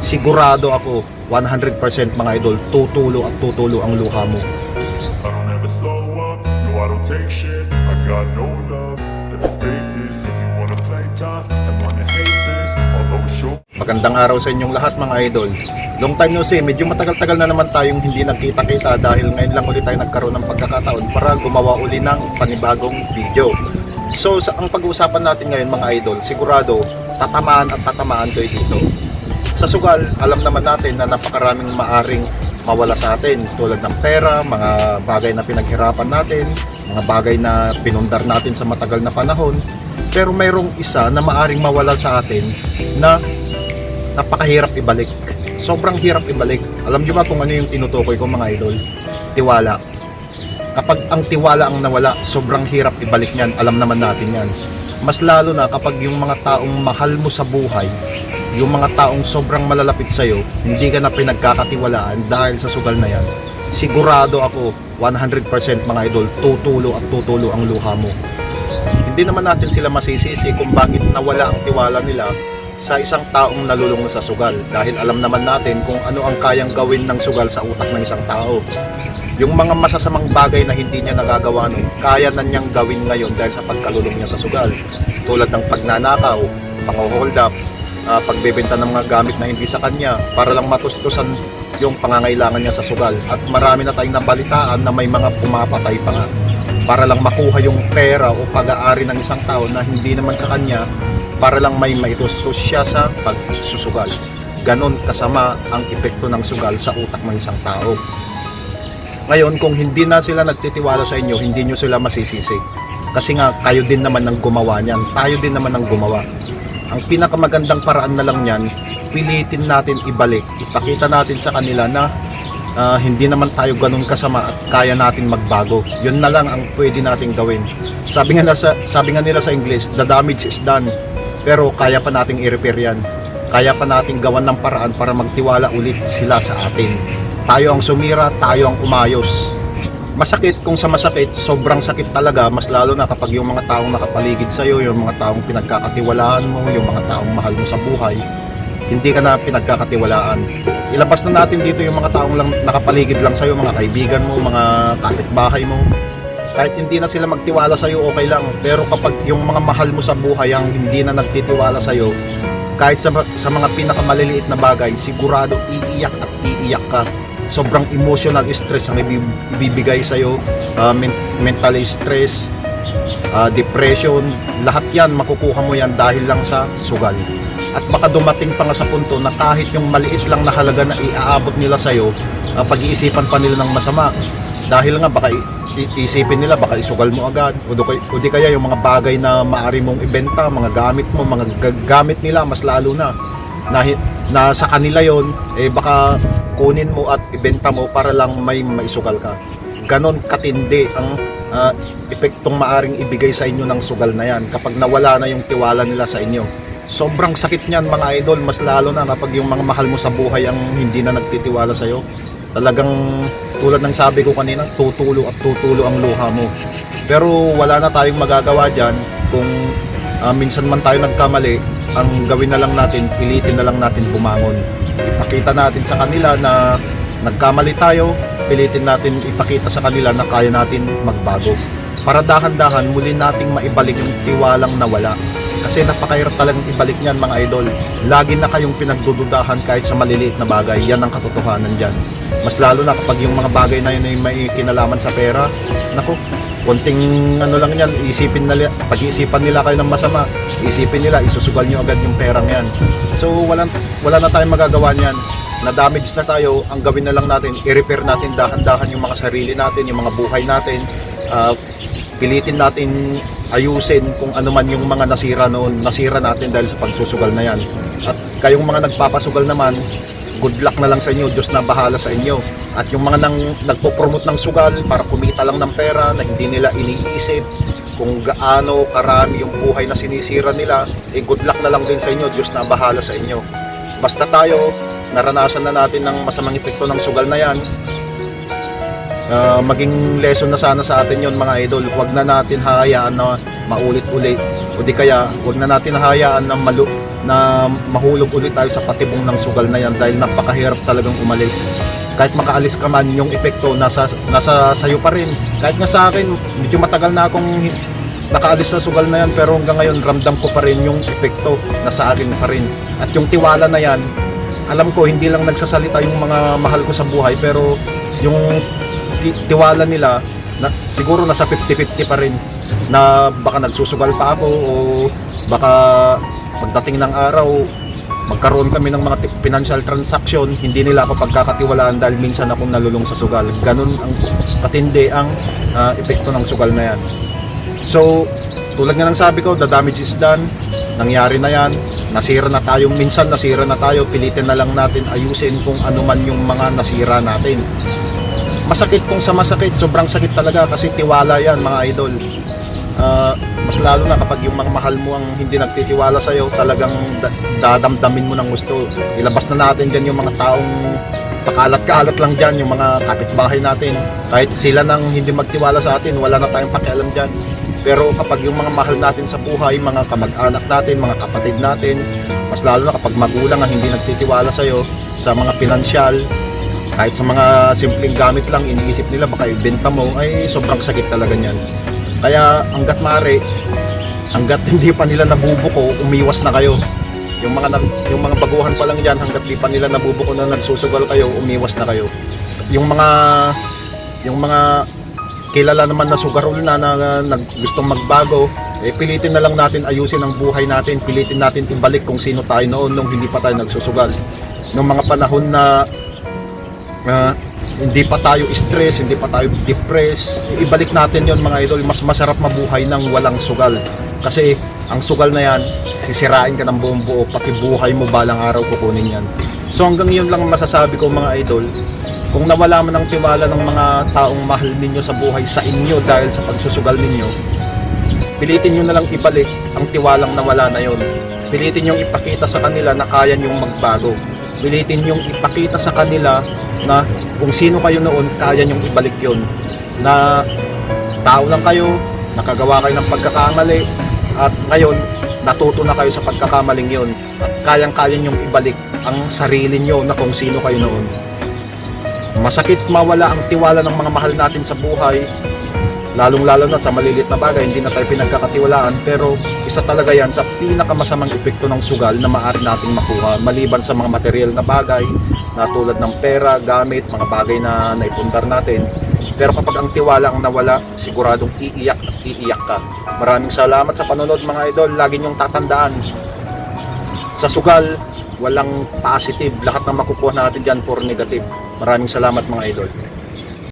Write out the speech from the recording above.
sigurado ako 100% mga idol, tutulo at tutulo ang luha mo. I don't ever slow up, no I don't take shit I got no love for the fakeness If you wanna play tough and wanna hate this I'll always show Magandang araw sa inyong lahat mga idol. Long time no see, medyo matagal-tagal na naman tayong hindi nagkita-kita dahil ngayon lang ulit tayo nagkaroon ng pagkakataon para gumawa uli ng panibagong video. So sa, ang pag-uusapan natin ngayon mga idol, sigurado tatamaan at tatamaan kayo dito. Sa sugal, alam naman natin na napakaraming maaring mawala sa atin tulad ng pera, mga bagay na pinaghirapan natin, mga bagay na pinundar natin sa matagal na panahon. Pero mayroong isa na maaring mawala sa atin na napakahirap ibalik. Sobrang hirap ibalik. Alam niyo ba kung ano yung tinutukoy ko mga idol? Tiwala. Kapag ang tiwala ang nawala, sobrang hirap ibalik niyan. Alam naman natin yan. Mas lalo na kapag yung mga taong mahal mo sa buhay, yung mga taong sobrang malalapit sa'yo, hindi ka na pinagkakatiwalaan dahil sa sugal na yan. Sigurado ako, 100% mga idol, tutulo at tutulo ang luha mo. Hindi naman natin sila masisisi kung bakit nawala ang tiwala nila sa isang taong nalulung sa sugal dahil alam naman natin kung ano ang kayang gawin ng sugal sa utak ng isang tao. Yung mga masasamang bagay na hindi niya nagagawa nun, kaya na niyang gawin ngayon dahil sa pagkalulong niya sa sugal. Tulad ng pagnanakaw, pang-hold up, ah, pagbebenta ng mga gamit na hindi sa kanya para lang matustusan yung pangangailangan niya sa sugal. At marami na tayong nabalitaan na may mga pumapatay pa nga para lang makuha yung pera o pag-aari ng isang tao na hindi naman sa kanya para lang may maitustos siya sa pagsusugal. Ganon kasama ang epekto ng sugal sa utak ng isang tao. Ngayon, kung hindi na sila nagtitiwala sa inyo, hindi nyo sila masisisi. Kasi nga, kayo din naman ang gumawa niyan. Tayo din naman ang gumawa. Ang pinakamagandang paraan na lang niyan, pilitin natin ibalik. Ipakita natin sa kanila na ah, hindi naman tayo ganun kasama at kaya natin magbago. Yun na lang ang pwede nating gawin. Sabi nga, nasa, sabi nga nila sa English, the damage is done. Pero kaya pa nating i-repair yan. Kaya pa nating gawan ng paraan para magtiwala ulit sila sa atin. Tayo ang sumira, tayo ang umayos. Masakit kung sa masakit, sobrang sakit talaga, mas lalo na kapag yung mga taong nakapaligid sa'yo, yung mga taong pinagkakatiwalaan mo, yung mga taong mahal mo sa buhay, hindi ka na pinagkakatiwalaan. Ilabas na natin dito yung mga taong lang nakapaligid lang sa'yo, mga kaibigan mo, mga kapitbahay mo. Kahit hindi na sila magtiwala sa'yo, okay lang. Pero kapag yung mga mahal mo sa buhay ang hindi na nagtitiwala sa'yo, kahit sa, sa mga pinakamaliliit na bagay, sigurado iiyak at iiyak ka. Sobrang emotional stress ang ibi- ibibigay sa'yo, uh, men- mentally stress, uh, depression, lahat yan makukuha mo yan dahil lang sa sugal. At baka dumating pa nga sa punto na kahit yung maliit lang na halaga na iaabot nila sa'yo, uh, pag-iisipan pa nila ng masama. Dahil nga baka isipin nila baka isugal mo agad o di, kaya yung mga bagay na maari mong ibenta, mga gamit mo, mga ga- gamit nila mas lalo na na, na sa kanila yon eh baka kunin mo at ibenta mo para lang may maisugal ka. Ganon katindi ang ah, epektong maaring ibigay sa inyo ng sugal na yan kapag nawala na yung tiwala nila sa inyo. Sobrang sakit niyan mga idol, mas lalo na kapag yung mga mahal mo sa buhay ang hindi na nagtitiwala sa iyo. Talagang tulad ng sabi ko kanina, tutulo at tutulo ang luha mo. Pero wala na tayong magagawa diyan kung ah, minsan man tayo nagkamali, ang gawin na lang natin, pilitin na lang natin bumangon. Ipakita natin sa kanila na nagkamali tayo, pilitin natin ipakita sa kanila na kaya natin magbago. Para dahan-dahan muli nating maibalik yung tiwalang nawala. Kasi napakahirap talagang ibalik niyan mga idol. Lagi na kayong pinagdududahan kahit sa maliliit na bagay. Yan ang katotohanan dyan. Mas lalo na kapag yung mga bagay na yun ay may kinalaman sa pera. Nako, konting ano lang yan, isipin nila, pag-iisipan nila kayo ng masama, isipin nila, isusugal nyo agad yung perang yan. So, wala, wala na tayong magagawa niyan. Na-damage na tayo, ang gawin na lang natin, i-repair natin dahan-dahan yung mga sarili natin, yung mga buhay natin, Ah, pilitin natin ayusin kung ano man yung mga nasira noon, nasira natin dahil sa pagsusugal na yan. At kayong mga nagpapasugal naman, good luck na lang sa inyo, Diyos na bahala sa inyo. At yung mga nang nagpo-promote ng sugal para kumita lang ng pera na hindi nila iniisip kung gaano karami yung buhay na sinisira nila, eh good luck na lang din sa inyo, Diyos na bahala sa inyo. Basta tayo, naranasan na natin ng masamang epekto ng sugal na yan, Ah, maging lesson na sana sa atin yon mga idol. Huwag na natin hayaan na maulit-ulit o di kaya huwag na natin hayaan na malu na mahulog ulit tayo sa patibong ng sugal na yan dahil napakahirap talagang umalis. Kahit makaalis ka man, yung epekto nasa, nasa sayo pa rin. Kahit nga sa akin, medyo matagal na akong nakaalis sa sugal na yan pero hanggang ngayon ramdam ko pa rin yung epekto na sa akin pa rin. At yung tiwala na yan, alam ko hindi lang nagsasalita yung mga mahal ko sa buhay pero yung ti- tiwala nila na, siguro nasa 50-50 pa rin na baka nagsusugal pa ako o baka pagdating ng araw magkaroon kami ng mga financial transaction. Hindi nila ako pagkakatiwalaan dahil minsan akong nalulong sa sugal. Ganun ang katindi ang ah, epekto ng sugal na yan. So tulad nga ng sabi ko the damage is done. Nangyari na yan. Nasira na tayo. Minsan nasira na tayo. Pilitin na lang natin ayusin kung ano man yung mga nasira natin. Masakit kung sa masakit, sobrang sakit talaga kasi tiwala yan mga idol. Ah, mas lalo na kapag yung mga mahal mo ang hindi nagtitiwala sa'yo, talagang da- dadamdamin mo ng gusto. Ilabas na natin dyan yung mga taong pakalat-kalat lang dyan, yung mga kapitbahay natin. Kahit sila nang hindi magtiwala sa atin, wala na tayong pakialam dyan. Pero kapag yung mga mahal natin sa buhay, mga kamag-anak natin, mga kapatid natin, mas lalo na kapag magulang ang hindi nagtitiwala sa'yo sa mga pinansyal, kahit sa mga simpleng gamit lang iniisip nila baka ibenta mo ay sobrang sakit talaga niyan kaya hanggat maaari hanggat hindi pa nila nabubuko umiwas na kayo. Yung mga yung mga baguhan pa lang diyan hanggat di pa nila nabubuko na nagsusugal kayo umiwas na kayo. Yung mga yung mga kilala naman na sugarol na, na, na gustong magbago eh pilitin na lang natin ayusin ang buhay natin. Pilitin natin ibalik kung sino tayo noon nung hindi pa tayo nagsusugal. Nung mga panahon na Ah, hindi pa tayo stress, hindi pa tayo depressed. Ibalik natin yon mga idol. Mas masarap mabuhay ng walang sugal. Kasi ang sugal na yan, sisirain ka ng buong buo, pati buhay mo balang araw kukunin yan. So hanggang yun lang ang masasabi ko mga idol. Kung nawala man ang tiwala ng mga taong mahal ninyo sa buhay sa inyo dahil sa pagsusugal ninyo, pilitin nyo na lang ibalik ang tiwalang nawala na yon. Pilitin nyong ipakita sa kanila na kaya nyong magbago. Pilitin nyong ipakita sa kanila na kung sino kayo noon, kaya nyong ibalik yon. Na tao lang kayo, nakagawa kayo ng pagkakamali, at ngayon, natuto na kayo sa pagkakamaling yon. At kayang-kaya nyong ibalik ang sarili nyo na kung sino kayo noon. Masakit mawala ang tiwala ng mga mahal natin sa buhay, lalong-lalo na sa maliliit na bagay, hindi na tayo pinagkakatiwalaan, pero isa talaga yan sa pinakamasamang epekto ng sugal na maaari nating makuha, maliban sa mga material na bagay, na tulad ng pera, gamit, mga bagay na naipundar natin. Pero kapag ang tiwala ang nawala, siguradong iiyak at iiyak ka. Maraming salamat sa panonood mga idol. Lagi niyong tatandaan, sa sugal, walang positive. Lahat ng makukuha natin dyan for negative. Maraming salamat mga idol.